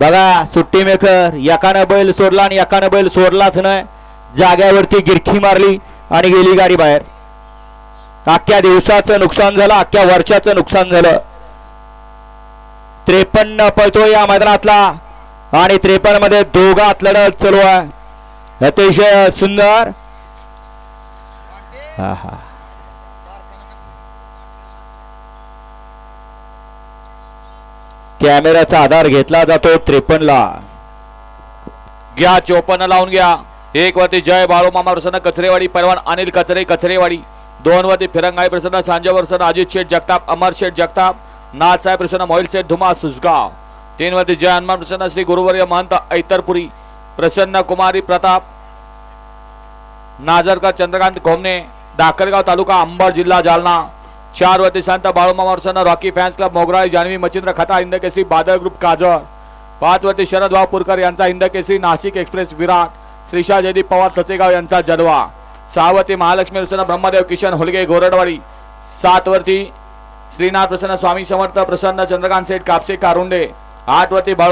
बघा सुट्टी मेकर एकानं बैल सोडला आणि एकानं बैल सोडलाच नाही. जाग्यावरती गिरखी मारली आणि गेली गाडी बाहेर. अख्ख्या दिवसाचं नुकसान झालं अख्ख्या वर्षाचं नुकसान झालं. त्रेपन्न पळतो या मैदानातला. आणि त्रेपन्नमध्ये दोघात लढत चालू आहे. अतिशय सुंदर. हा हा कॅमेऱ्याचा आधार घेतला जातो त्रेपन्न ला घ्या चोपन्न लावून घ्या. एक वरती जय बाळू मामा प्रसन्न कचरेवाडी परवान अनिल कचरे कचरेवाडी. दोन वरती फिरंगाई प्रसन्न सांजा प्रसन्न अजित शेठ जगताप अमर शेठ जगताप नाथसाहेब प्रसन्न मोहिल शेठ धुमा सुसगाव तीन वरती जय हनुमान प्रसन्न श्री गुरुवर्य महंत ऐतरपुरी प्रसन्न कुमारी प्रताप नाजरकर चंद्रकांत घोमने डाकरगाव तालुका अंबड जिल्हा जालना. चार वरती संत बाळूमामा प्रसन्न रॉकी फॅन्स क्लब मोगराळी जान्हवी मच्छिंद्र खता इंद केसरी बादल ग्रुप काजळ. पाच वरती शरद भाऊ यांचा इंद केसरी नाशिक एक्सप्रेस विराट. श्रीशा जयदीप पवार तचेगाव यांचा जडवा. सहावरती महालक्ष्मी प्रसन्न ब्रह्मदेव किशन होलगे घोरडवाडी सात वरती श्रीनाथ प्रसन्न स्वामी समर्थ प्रसन्न चंद्रकांत सेठ कापसे कारुंडे. आठ वरती